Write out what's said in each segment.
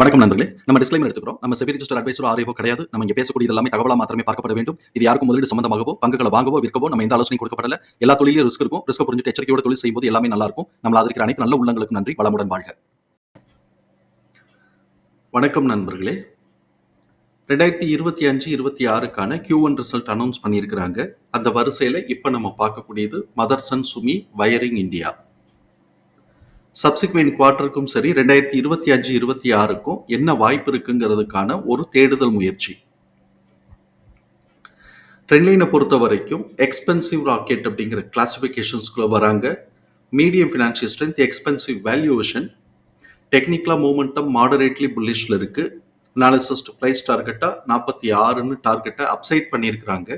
வணக்கம் நண்பர்களே. நம்ம டிஸ்க்ளைமர் எடுத்துக்கிறோம். நம்ம செபி ரிஜிஸ்டர் அட்வைசர் ஆரியோ கிடையாது. நம்ம இங்கே பேசக்கூடிய எல்லாமே தகவலாக மாத்திரமே பார்க்கப்பட வேண்டும். இது யாருக்கும் முதலீடு சம்பந்தமாகவோ பங்குகளை வாங்கவோ விற்கவோ நம்ம எந்த ஆலோசனை கொடுக்கப்படல. எல்லா தொழிலும் ரிஸ்க் இருக்கும். ரிஸ்க் புரிஞ்சுட்டு எச்சரிக்கையோட தொழில் செய்யும்போது எல்லாமே நல்லா இருக்கும். நம்ம ஆதரிக்கிற அனைத்து நல்ல உள்ளங்களுக்கும் நன்றி. வளமுடன் வாழ்க. வணக்கம் நண்பர்களே. ரெண்டாயிரத்தி இருபத்தி அஞ்சு இருபத்தி ஆறுக்கான கியூ ஒன் ரிசல்ட் அனௌன்ஸ் பண்ணியிருக்கிறாங்க. அந்த வரிசையில் இப்போ நம்ம பார்க்கக்கூடியது Motherson Sumi wiring India subsequent குவார்டருக்கும் சரி ரெண்டாயிரத்தி இருபத்தி அஞ்சு இருபத்தி ஆறுக்கும் என்ன வாய்ப்பு இருக்குங்கிறதுக்கான ஒரு தேடுதல் முயற்சி. ட்ரெண்ட்லைனை பொறுத்த வரைக்கும் எக்ஸ்பென்சிவ் ராக்கெட் அப்படிங்கிற கிளாசிஃபிகேஷன்ஸ்குள்ள வராங்க. Medium financial strength expensive valuation டெக்னிக்கலாக மூமெண்டம் மாடரேட்லி புல்லிஷில் இருக்குது அனாலிசிஸ்ட் ப்ரைஸ் டார்கெட்டாக நாற்பத்தி ஆறுன்னு டார்கெட்டை அப்சைட் பண்ணியிருக்கிறாங்க.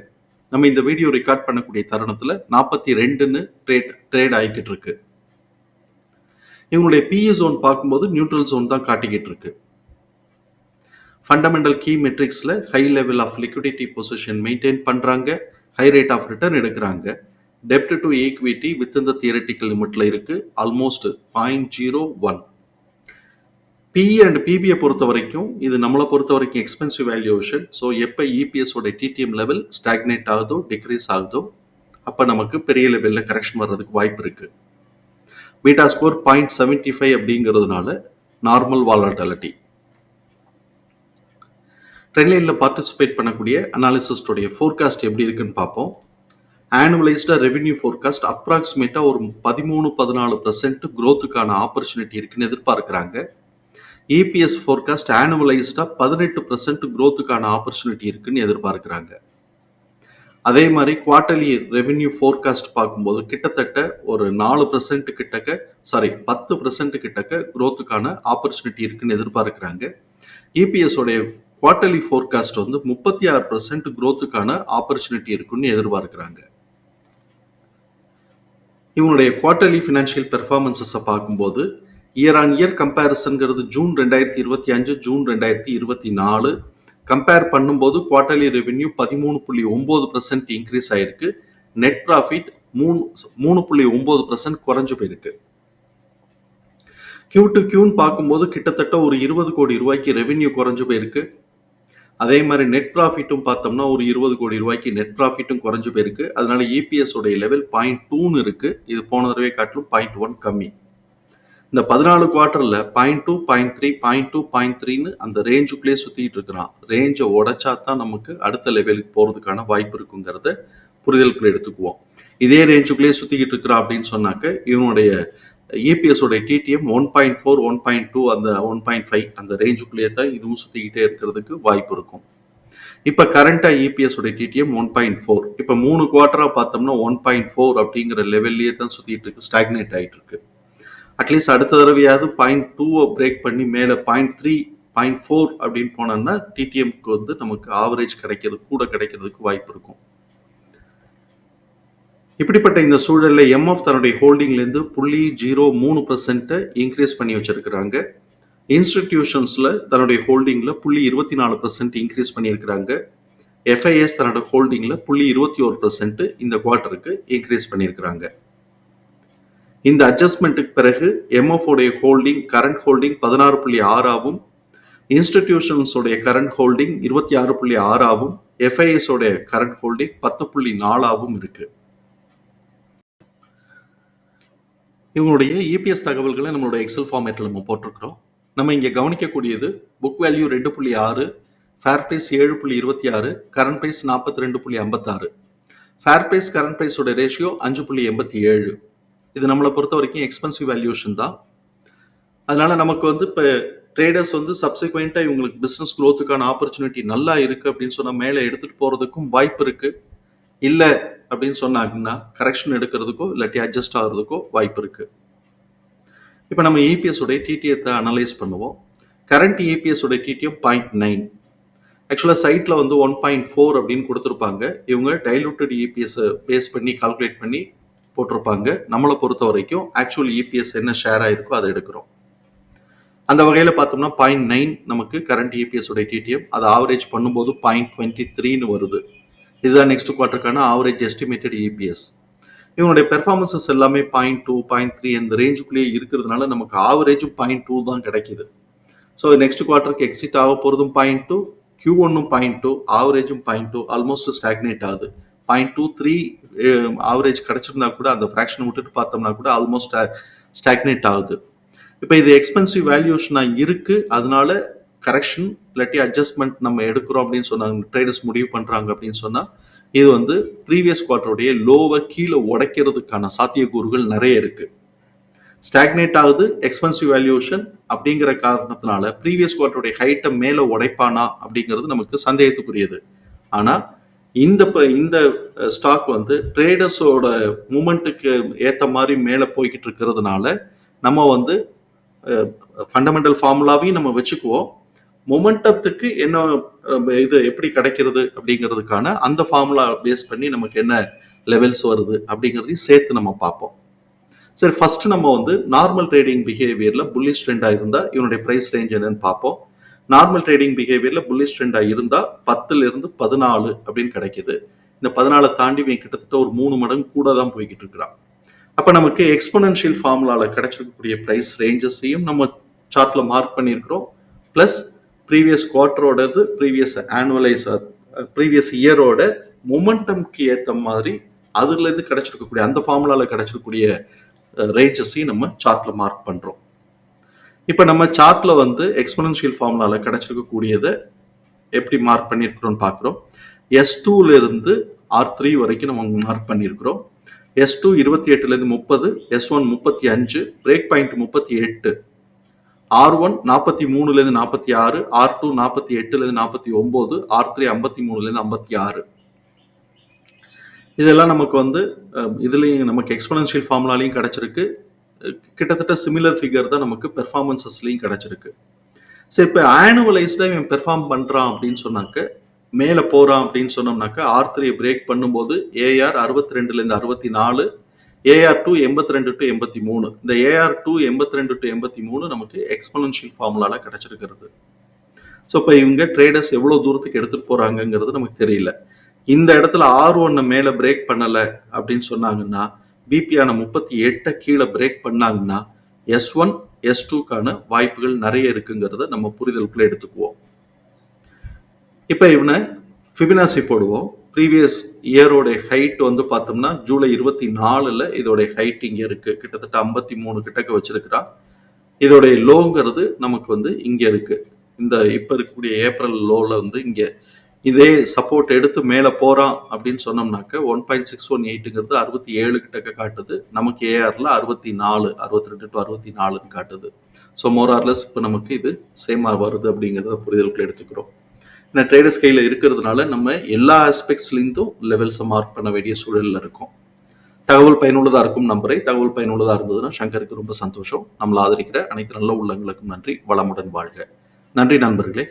நம்ம இந்த வீடியோ ரெக்கார்ட் பண்ணக்கூடிய தருணத்தில் நாற்பத்தி ரெண்டுன்னு ட்ரேட் ட்ரேட் ஆகிக்கிட்டு இருக்குது இவங்களுடைய பிஇ ஜோன் பார்க்கும்போது நியூட்ரல் ஜோன் தான் காட்டிக்கிட்டு இருக்கு. Fundamental key மெட்ரிக்ஸில் high level of liquidity position maintain பண்ணுறாங்க ஹை ரேட் ஆஃப் ரிட்டர்ன் எடுக்கிறாங்க. டெப்ட் டு ஈக்விட்டி வித் இந்த தியரட்டிக்கல் லிமிட்ல இருக்கு. Almost point zero one PE and PBI பொறுத்த வரைக்கும் இது நம்மளை பொறுத்த வரைக்கும் எக்ஸ்பென்சிவ் வேல்யூவேஷன் ஸோ எப்போ இபிஎஸோட டிடிஎம் லெவல் ஸ்டாக்னேட் ஆகுதோ டிக்ரீஸ் ஆகுதோ அப்போ நமக்கு பெரிய லெவலில் கரெக்ஷன் வர்றதுக்கு வாய்ப்பு இருக்குது beta score point seventy five அப்படிங்கிறதுனால நார்மல் வாலட்டாலிட்டி. ட்ரெண்ட்லைனில் பார்ட்டிசிபேட் பண்ணக்கூடிய அனாலிசிஸ்டோடைய ஃபோர்காஸ்ட் எப்படி இருக்குன்னு பார்ப்போம். ஆனுவலைஸ்டாக ரெவென்யூ ஃபோர்காஸ்ட் அப்ராக்சிமேட்டாக ஒரு பதிமூணு பதினாலு பர்சன்ட் க்ரோத்துக்கான ஆப்பர்ச்சுனிட்டி இருக்குன்னு எதிர்பார்க்குறாங்க. இபிஎஸ் ஃபோர்காஸ்ட் ஆனுவலைஸ்டாக பதினெட்டு பர்சன்ட் க்ரோத்துக்கான ஆப்பர்ச்சுனிட்டி இருக்குன்னு எதிர்பார்க்குறாங்க. அதே மாதிரி குவார்டர்லி ரெவென்யூ ஃபோர்காஸ்ட் பார்க்கும்போது கிட்டத்தட்ட ஒரு நாலு பர்சன்ட் கிட்டக்க சாரி பத்து பர்சன்ட் கிட்டக்க குரோத்துக்கான ஆப்பர்ச்சுனிட்டி இருக்குன்னு எதிர்பார்க்குறாங்க. இபிஎஸ் உடைய குவார்டர்லி ஃபோர்காஸ்ட் வந்து முப்பத்தி ஆறு பர்சன்ட் குரோத்துக்கான ஆப்பர்ச்சுனிட்டி இருக்குன்னு எதிர்பார்க்குறாங்க. இவனுடைய குவார்டர்லி ஃபினான்ஷியல் பெர்ஃபார்மன்சஸை பார்க்கும்போது இயர் ஆன் இயர் கம்பேரிசன்கிறது ஜூன் ரெண்டாயிரத்தி இருபத்தி அஞ்சு ஜூன் ரெண்டாயிரத்தி இருபத்தி நாலு கம்பேர் பண்ணும்போது குவார்டர்லி ரெவென்யூ பதிமூணு புள்ளி ஒம்பது பர்சன்ட் இன்க்ரீஸ் ஆயிருக்கு. நெட் ப்ராஃபிட் மூணு மூணு புள்ளி ஒம்பது பர்சன்ட் குறைஞ்சு போயிருக்கு. கியூ டு கியூன்னு பார்க்கும்போது கிட்டத்தட்ட ஒரு இருபது கோடி ரூபாய்க்கு ரெவென்யூ குறைஞ்சு போயிருக்கு. அதே மாதிரி நெட் ப்ராஃபிட்டும் பார்த்தோம்னா ஒரு இருபது கோடி ரூபாய்க்கு நெட் ப்ராஃபிட்டும் குறைஞ்சு போயிருக்கு. அதனால இபிஎஸ் உடைய லெவல் பாயிண்ட் டூன்னு இருக்கு. இது போன தடவை காட்டிலும் பாயிண்ட் ஒன் கம்மி. இந்த பதினாலு குவார்டர்ல point two point three point two point த்ரீன்னு அந்த ரேஞ்சுக்குள்ளேயே சுத்திட்டு இருக்கிறான். ரேஞ்சை உடைச்சா தான் நமக்கு அடுத்த லெவலுக்கு போறதுக்கான வாய்ப்பு இருக்குங்கிறத புரிதலுக்குள்ள எடுத்துக்குவோம். இதே ரேஞ்சுக்குள்ளேயே சுத்திக்கிட்டு இருக்கிறான் அப்படின்னு சொன்னாக்க இவனுடைய இபிஎஸ் உடைய TTM one point four one point two அந்த ஒன் பாயிண்ட் ஃபைவ் அந்த ரேஞ்சுக்குள்ளேயே தான் இதுவும் சுத்திக்கிட்டே இருக்கிறதுக்கு வாய்ப்பு இருக்கும். இப்போ கரண்டா இபிஎஸ் உடைய டிடிஎம் ஒன் பாயிண்ட் ஃபோர் இப்போ மூணு குவார்டரா பார்த்தோம்னா ஒன் பாயிண்ட் ஃபோர் அப்படிங்கிற லெவல்லையே தான் சுத்திட்டு இருக்கு ஸ்டாக்னேட் ஆயிட்டு இருக்கு. அட்லீஸ்ட் அடுத்த தடவையாவது பாயிண்ட் டூவை பிரேக் பண்ணி மேலே பாயிண்ட் த்ரீ பாயிண்ட் ஃபோர் அப்படின்னு போனோம்னா டிடிஎம்க்கு வந்து நமக்கு ஆவரேஜ் கிடைக்கிறது கூட கிடைக்கிறதுக்கு வாய்ப்பு இருக்கும். இப்படிப்பட்ட இந்த சூழலில் எம்எஃப் தன்னுடைய ஹோல்டிங்லேருந்து புள்ளி ஜீரோ மூணு பர்சன்ட்டை இன்க்ரீஸ் பண்ணி வச்சுருக்கிறாங்க. இன்ஸ்டிடியூஷன்ஸில் தன்னுடைய ஹோல்டிங்கில் புள்ளி இருபத்தி நாலு பர்சன்ட் இன்க்ரீஸ் பண்ணியிருக்கிறாங்க எஃப்ஐஎஸ் தன்னோட ஹோல்டிங்கில் புள்ளி இருபத்தி ஒரு பர்சன்ட் இந்த குவார்ட்டருக்கு இன்க்ரீஸ் பண்ணியிருக்கிறாங்க. இந்த அட்ஜஸ்ட்மெண்ட்டுக்கு பிறகு எம்எஃப்ஓடைய ஹோல்டிங் கரண்ட் ஹோல்டிங் பதினாறு புள்ளி ஆறாவும் இன்ஸ்டிடியூஷன்ஸோடைய கரண்ட் ஹோல்டிங் இருபத்தி ஆறு புள்ளி ஆறாவும் எஃப்ஐஎஸோடைய கரண்ட் ஹோல்டிங் பத்து புள்ளி நாலாவும் இருக்கு. இவங்களுடைய இபிஎஸ் தகவல்களை நம்மளுடைய எக்ஸல் ஃபார்மேட்டில் நம்ம போட்டிருக்கிறோம். நம்ம இங்கே கவனிக்கக்கூடியது புக் வேல்யூ ரெண்டு புள்ளி ஆறு ஃபேர் ப்ரைஸ் ஏழு புள்ளி இருபத்தி ஆறு கரண்ட் ப்ரைஸ் நாற்பத்தி ரெண்டு புள்ளி ஐம்பத்தாறு. ஃபேர் ப்ரைஸ் கரண்ட் ப்ரைஸோட ரேஷியோ அஞ்சு புள்ளி எண்பத்தி ஏழு. இது நம்மளை பொறுத்த வரைக்கும் எக்ஸ்பென்சிவ் வேல்யூஷன் தான். அதனால நமக்கு வந்து இப்போ ட்ரேடர்ஸ் வந்து சப்சிக்வெண்ட்டாக இவங்களுக்கு பிஸ்னஸ் க்ரோத்துக்கான ஆப்பர்ச்சுனிட்டி நல்லா இருக்குது அப்படின்னு சொன்னால் மேலே எடுத்துகிட்டு போகிறதுக்கும் வாய்ப்பு இருக்குது இல்லை அப்படின்னு சொன்னாங்கன்னா கரெக்ஷன் எடுக்கிறதுக்கோ இல்லாட்டி அட்ஜஸ்ட் ஆகிறதுக்கோ வாய்ப்பு இருக்குது இப்போ நம்ம இபிஎஸ் உடைய டிடிஎத்தை அனலைஸ் பண்ணுவோம். கரண்ட் இபிஎஸ் உடைய டிடிஎம் பாயிண்ட் நைன் ஆக்சுவலாக சைட்டில் வந்து ஒன் பாயிண்ட் ஃபோர் அப்படின்னு கொடுத்துருப்பாங்க. இவங்க டைலூட்டட் இபிஎஸ் பேஸ் பண்ணி கால்குலேட் பண்ணி போட்டிருப்பாங்க. நம்மளை பொறுத்த வரைக்கும் ஆக்சுவல் இபிஎஸ் என்ன ஷேர் ஆயிருக்கோ அதை எடுக்கிறோம். அந்த வகையில் பார்த்தோம்னா பாயிண்ட் நைன் நமக்கு கரண்ட் இபிஎஸ் உடைய டிடிஎம் அதை ஆவரேஜ் பண்ணும்போது பாயிண்ட் டுவெண்ட்டி த்ரீன்னு வருது. இதுதான் நெக்ஸ்ட் குவார்ட்டருக்கான ஆவரேஜ் எஸ்டிமேட்டட் இபிஎஸ் இவனுடைய பெர்ஃபார்மன்சஸ் எல்லாமே பாயிண்ட் டூ பாயிண்ட் த்ரீ அந்த ரேஞ்சுக்குள்ளேயே இருக்கிறதுனால நமக்கு ஆவரேஜும் பாயிண்ட் டூ தான் கிடைக்குது. ஸோ நெக்ஸ்ட் குவார்ட்டருக்கு எக்ஸிட் ஆக போகிறதும் பாயிண்ட் டூ கியூ ஒன்னும் பாயிண்ட் டூ ஆவரேஜும் பாயிண்ட் டூ ஆல்மோஸ்ட் ஸ்டாக்னேட் ஆகுது. பாயிண்ட் டூ த்ரீ ஆவரேஜ் கிடச்சிருந்தா கூட அந்த ஃப்ராக்ஷன் விட்டுட்டு பார்த்தோம்னா கூட ஆல்மோஸ்ட் ஸ்டாக்னேட் ஆகுது. இப்போ இது எக்ஸ்பென்சிவ் வேல்யூஷனாக இருக்குது அதனால கரெக்ஷன் இல்லாட்டி அட்ஜஸ்ட்மெண்ட் நம்ம எடுக்கிறோம் அப்படின்னு சொன்னாங்க. ட்ரேடர்ஸ் முடிவு பண்ணுறாங்க அப்படின்னு சொன்னால் இது வந்து ப்ரீவியஸ் குவார்ட்டருடைய லோவை கீழே உடைக்கிறதுக்கான சாத்தியக்கூறுகள் நிறைய இருக்குது ஸ்டாக்னேட் ஆகுது எக்ஸ்பென்சிவ் வேல்யூஷன் அப்படிங்கிற காரணத்தினால ப்ரீவியஸ் குவார்ட்டருடைய ஹைட்டை மேலே உடைப்பானா அப்படிங்கிறது நமக்கு சந்தேகத்துக்குரியது. ஆனால் இந்த இந்த ஸ்டாக் வந்து ட்ரேடர்ஸோட மூமெண்ட்டுக்கு ஏற்ற மாதிரி மேலே போய்கிட்டு இருக்கிறதுனால நம்ம வந்து ஃபண்டமெண்டல் ஃபார்முலாவையும் நம்ம வச்சுக்குவோம். மொமெண்டத்துக்கு என்ன இது எப்படி கிடைக்கிறது அப்படிங்கிறதுக்கான அந்த ஃபார்முலா பேஸ் பண்ணி நமக்கு என்ன லெவல்ஸ் வருது அப்படிங்கிறதையும் சேர்த்து நம்ம பார்ப்போம். சரி ஃபர்ஸ்ட் நம்ம வந்து நார்மல் ட்ரேடிங் பிஹேவியரில் புல்லிஷ் ட்ரெண்டாக இருந்தால் இவனுடைய ப்ரைஸ் ரேஞ்ச் என்னன்னு பார்ப்போம். நார்மல் ட்ரேடிங் பிஹேவியர்ல புல்லிஷ் ட்ரெண்டாக இருந்தால் பத்துல இருந்து பதினாலு அப்படின்னு கிடைக்குது. இந்த பதினாலை தாண்டி கிட்டத்தட்ட ஒரு மூணு மடங்கு கூட தான் போய்கிட்டு இருக்கிறான். அப்போ நமக்கு எக்ஸ்போனன்ஷியல் ஃபார்முலால கிடைச்சிருக்கக்கூடிய ப்ரைஸ் ரேஞ்சஸையும் நம்ம சார்ட்ல மார்க் பண்ணியிருக்கிறோம். ப்ளஸ் ப்ரீவியஸ் குவார்ட்டரோடது ப்ரீவியஸ் ஆனுவலைஸ் ப்ரீவியஸ் இயரோட மொமெண்டம்க்கு ஏற்ற மாதிரி அதுலேருந்து கிடைச்சிருக்கக்கூடிய அந்த ஃபார்முலாவில் கிடைச்சிருக்கக்கூடிய ரேஞ்சஸையும் நம்ம சார்ட்டில் மார்க் பண்ணுறோம் இப்போ நம்ம சார்ட்ல வந்து எக்ஸ்பனன்ஷியல் ஃபார்முலால கிடைச்சிருக்கக்கூடியதை எப்படி மார்க் பண்ணியிருக்கிறோம்னு பார்க்குறோம். எஸ் டூல இருந்து ஆர் த்ரீ வரைக்கும் நம்ம மார்க் பண்ணியிருக்கிறோம். எஸ் டூ இருபத்தி எட்டுலேருந்து முப்பது எஸ் ஒன் முப்பத்தி அஞ்சு பிரேக் பாயிண்ட் முப்பத்தி எட்டு. ஆர் ஒன் நாற்பத்தி மூணுலேருந்து நாற்பத்தி ஆறு ஆர் டூ நாற்பத்தி எட்டுலேருந்து நாற்பத்தி ஒம்பது ஆர் த்ரீ ஐம்பத்தி மூணுலேருந்து ஐம்பத்தி ஆறு. இதெல்லாம் நமக்கு வந்து இதுலேயும் நமக்கு எக்ஸ்பனன்ஷியல் ஃபார்முலாலையும் கிடச்சிருக்கு. கிட்டத்தட்ட சிமிலர் ஃபிகர் தான் நமக்கு பெர்ஃபார்மன்சஸ்லையும் கிடைச்சிருக்கு. சரி இப்போ ஆனுவலைஸ்டாக இவன் பெர்ஃபார்ம் பண்ணுறான் அப்படின்னு சொன்னாக்க மேலே போகிறான் அப்படின்னு சொன்னோம்னாக்க ஆர் த்ரீ பிரேக் பண்ணும்போது ஏஆர் அறுபத்தி ரெண்டுலேருந்து அறுபத்தி நாலு ஏஆர் டூ எண்பத்தி ரெண்டு டு எண்பத்தி மூணு இந்த ஏஆர் டூ எண்பத்தி ரெண்டு டு எண்பத்தி மூணு நமக்கு எக்ஸ்பனன்ஷியல் ஃபார்முலால கிடைச்சிருக்கிறது. ஸோ இப்போ இவங்க ட்ரேடர்ஸ் எவ்வளோ தூரத்துக்கு எடுத்துகிட்டு போகிறாங்கங்கிறது நமக்கு தெரியல. இந்த இடத்துல ஆர் ஒன்னை மேலே பிரேக் பண்ணலை அப்படின்னு சொன்னாங்கன்னா பிபியான முப்பத்தி எட்டை கீழே பிரேக் பண்ணாங்கன்னா எஸ் ஒன் எஸ் டூக்கான வாய்ப்புகள் நிறைய இருக்குங்கிறத நம்ம புரிதலுக்குள்ள எடுத்துக்குவோம். இப்போ இவனை ஃபிபினாசி போடுவோம். ப்ரீவியஸ் இயரோடைய ஹைட் வந்து பார்த்தோம்னா ஜூலை இருபத்தி நாலில் இதோடைய ஹைட் இங்கே இருக்குது கிட்டத்தட்ட ஐம்பத்தி மூணு கிட்டக்க வச்சிருக்கிறான். இதோடைய லோங்கிறது நமக்கு வந்து இங்கே இருக்குது இந்த இப்போ இருக்கக்கூடிய ஏப்ரல் லோவில் வந்து இங்கே இதே சப்போர்ட் எடுத்து மேலே போகிறான் அப்படின்னு சொன்னோம்னாக்க ஒன் பாயிண்ட் சிக்ஸ் ஒன் எயிட்டுங்கிறது அறுபத்தி ஏழு கிட்டக்க காட்டுது. நமக்கு ஏஆரில் அறுபத்தி நாலு அறுபத்தி ரெண்டு டு அறுபத்தி நாலுன்னு காட்டுது. ஸோ மோரார்லெஸ் இப்போ நமக்கு இது சேமாக வருது அப்படிங்கிறத புரிதலுக்குள்ள எடுத்துக்கிறோம். ஏன்னா ட்ரேடர்ஸ் கையில் இருக்கிறதுனால நம்ம எல்லா ஆஸ்பெக்ட்ஸ்லேருந்தும் லெவல்ஸை மார்க் பண்ண வேண்டிய சூழலில் இருக்கும். தகவல் பயனுள்ளதாக இருக்கும் நம்பரை. தகவல் பயனுள்ளதாக இருந்ததுன்னா சங்கருக்கு ரொம்ப சந்தோஷம். நம்மளை ஆதரிக்கிற அனைத்து நல்ல உள்ளங்களுக்கும் நன்றி. வளமுடன் வாழ்க. நன்றி நண்பர்களே.